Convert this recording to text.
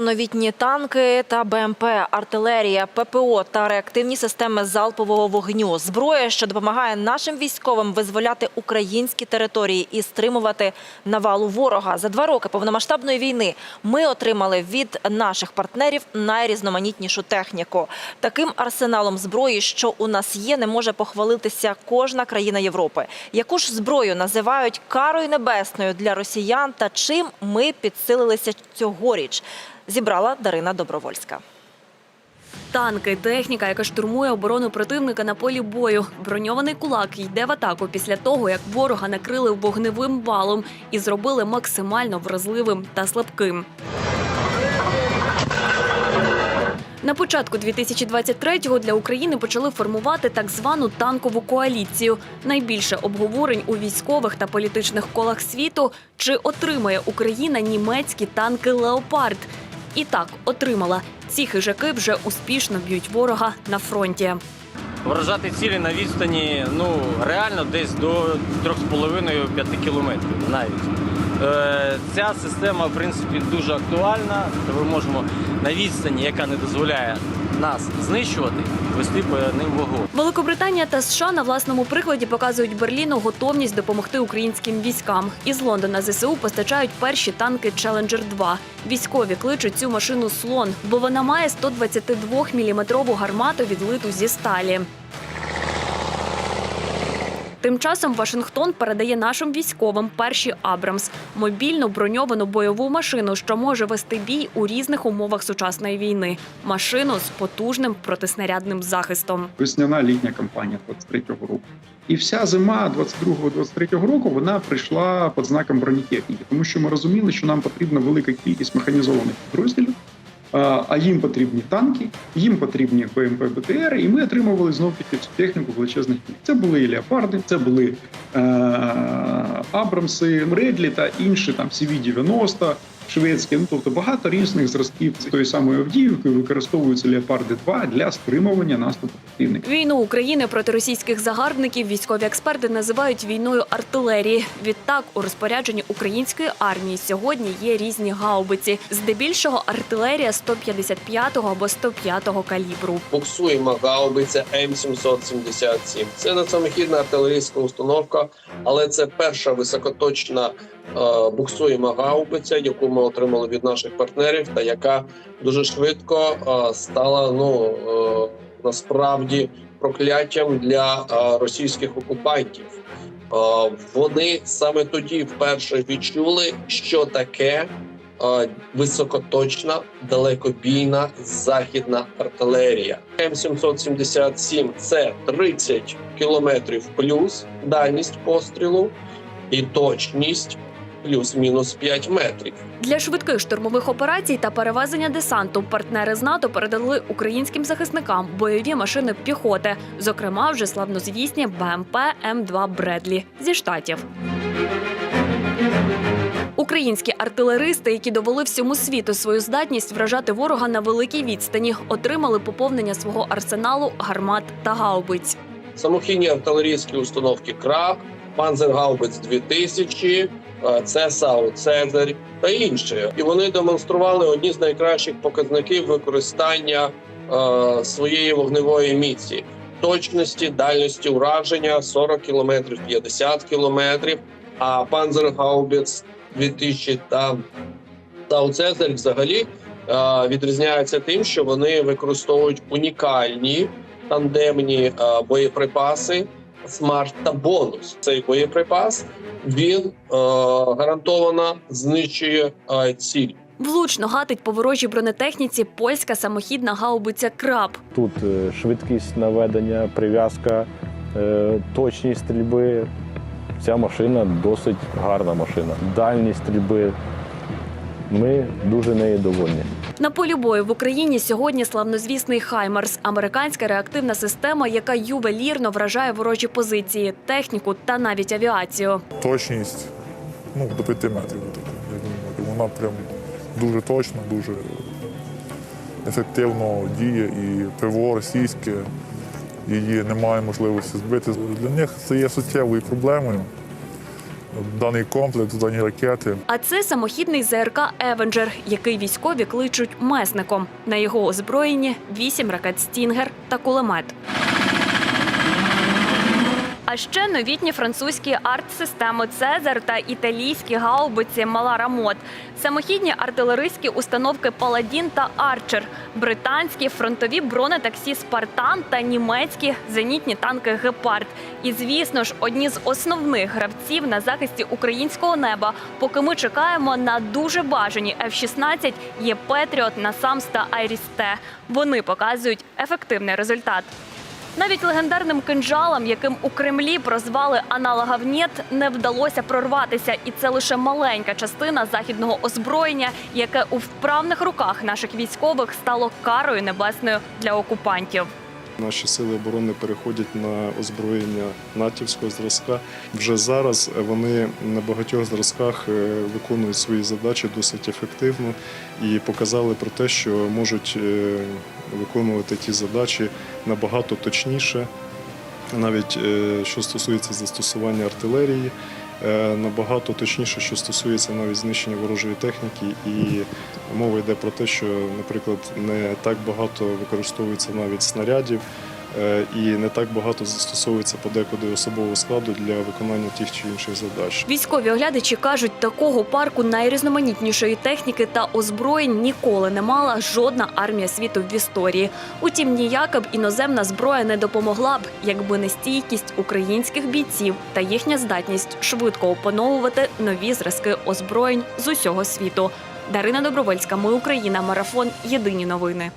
Новітні танки та БМП, артилерія, ППО та реактивні системи залпового вогню. Зброя, що допомагає нашим військовим визволяти українські території і стримувати навалу ворога. За два роки повномасштабної війни ми отримали від наших партнерів найрізноманітнішу техніку. Таким арсеналом зброї, що у нас є, не може похвалитися кожна країна Європи. Яку ж зброю називають карою небесною для росіян та чим ми підсилилися цьогоріч? Зібрала Дарина Добровольська. Танки, техніка, яка штурмує оборону противника на полі бою. Броньований кулак йде в атаку після того, як ворога накрили вогневим валом і зробили максимально вразливим та слабким. На початку 2023-го для України почали формувати так звану танкову коаліцію. Найбільше обговорень у військових та політичних колах світу, чи отримає Україна німецькі танки Леопард. І так отримала. Ці хижаки вже успішно б'ють ворога на фронті. Вражати цілі на відстані ну реально десь до 3,5-5 кілометрів навіть. Е, ця система, в принципі, дуже актуальна. Ми можемо на відстані, яка не дозволяє нас знищувати, вести по ним вогонь. Великобританія та США на власному прикладі показують Берліну готовність допомогти українським військам. Із Лондона ЗСУ постачають перші танки Challenger 2 Військові кличуть цю машину слон, бо вона має 122 міліметрову гармату відлиту зі сталі. Тим часом Вашингтон передає нашим військовим перші Абрамс мобільну броньовану бойову машину, що може вести бій у різних умовах сучасної війни. Машину з потужним протиснарядним захистом. весняна літня кампанія 23-го року. І вся зима 22-23 року вона прийшла під знаком бронетехніки, тому що ми розуміли, що нам потрібна велика кількість механізованих підрозділів, а їм потрібні танки, їм потрібні БМП БТР, і ми отримували знов таки цю техніку величезних кількість. Це були і леопарди, це були е- Абрамси, Редлі та інші там CV-90, шведські. Ну тобто багато різних зразків тої самої Авдіївки використовуються леопарди 2 для стримування наступу противника. Війну України проти російських загарбників військові експерти називають війною артилерії. Відтак, у розпорядженні української армії сьогодні є різні гаубиці. Здебільшого артилерія 155-го або 105-го калібру. буксуємо гаубиця М777. Це не самохідна артилерійська установка, але це перша високоточна е, буксуєма гаубиця, яку ми отримали від наших партнерів, та яка дуже швидко е, стала ну е, насправді прокляттям для російських окупантів. Вони саме тоді вперше відчули, що таке високоточна далекобійна західна артилерія. М777 – це 30 кілометрів плюс дальність пострілу і точність плюс-мінус 5 метрів. Для швидких штурмових операцій та перевезення десанту партнери з НАТО передали українським захисникам бойові машини піхоти, зокрема вже славнозвісні БМП М2 Бредлі зі штатів. Українські артилеристи, які довели всьому світу свою здатність вражати ворога на великій відстані, отримали поповнення свого арсеналу гармат та гаубиць. Самохідні артилерійські установки Крак, Панзергаубиц 2000, е, це САУ Цезарь та інші. І вони демонстрували одні з найкращих показників використання е, своєї вогневої міці. Точності, дальності ураження 40 км, 50 км, а Панзергаубиц 2000 та САУ Цезарь взагалі е, відрізняються тим, що вони використовують унікальні тандемні е, боєприпаси смарт та бонус. Цей боєприпас він е, гарантовано знищує е, ціль. Влучно гатить по ворожій бронетехніці польська самохідна гаубиця Краб. Тут е, швидкість наведення, прив'язка, е, точність стрільби. Ця машина досить гарна машина. Дальність стрільби. Ми дуже нею довольні. На полі бою в Україні сьогодні славнозвісний Хаймарс, американська реактивна система, яка ювелірно вражає ворожі позиції, техніку та навіть авіацію. точність ну, до 5 метрів. Вона прям дуже точна, дуже ефективно діє і ПВО російське, її немає можливості збити. Для них це є суттєвою проблемою. Даний комплекс, дані ракети. А це самохідний ЗРК Евенджер, який військові кличуть месником. На його озброєнні вісім ракет Стінгер та кулемет. А ще новітні французькі арт-системи Цезар та італійські гаубиці Малара Мод, самохідні артилерійські установки Паладін та Арчер, британські фронтові бронетаксі Спартан та німецькі зенітні танки Гепард. І звісно ж, одні з основних гравців на захисті українського неба. Поки ми чекаємо на дуже бажані F-16, є Петріот, Насамс та Айріс-Т. Вони показують ефективний результат. Навіть легендарним кинжалам, яким у Кремлі прозвали аналога «Нєт», не вдалося прорватися, і це лише маленька частина західного озброєння, яке у вправних руках наших військових стало карою небесною для окупантів. Наші сили оборони переходять на озброєння натівського зразка. Вже зараз вони на багатьох зразках е, виконують свої задачі досить ефективно і показали про те, що можуть е, виконувати ті задачі набагато точніше, навіть е, що стосується застосування артилерії. Е, Набагато точніше, що стосується навіть знищення ворожої техніки, і мова йде про те, що, наприклад, не так багато використовується навіть снарядів, і не так багато застосовується подекуди особового складу для виконання тих чи інших задач. Військові оглядачі кажуть, такого парку найрізноманітнішої техніки та озброєнь ніколи не мала жодна армія світу в історії. Утім, ніяка б іноземна зброя не допомогла б, якби не стійкість українських бійців та їхня здатність швидко опановувати нові зразки озброєнь з усього світу. Дарина Добровольська, ми Україна, марафон. Єдині новини.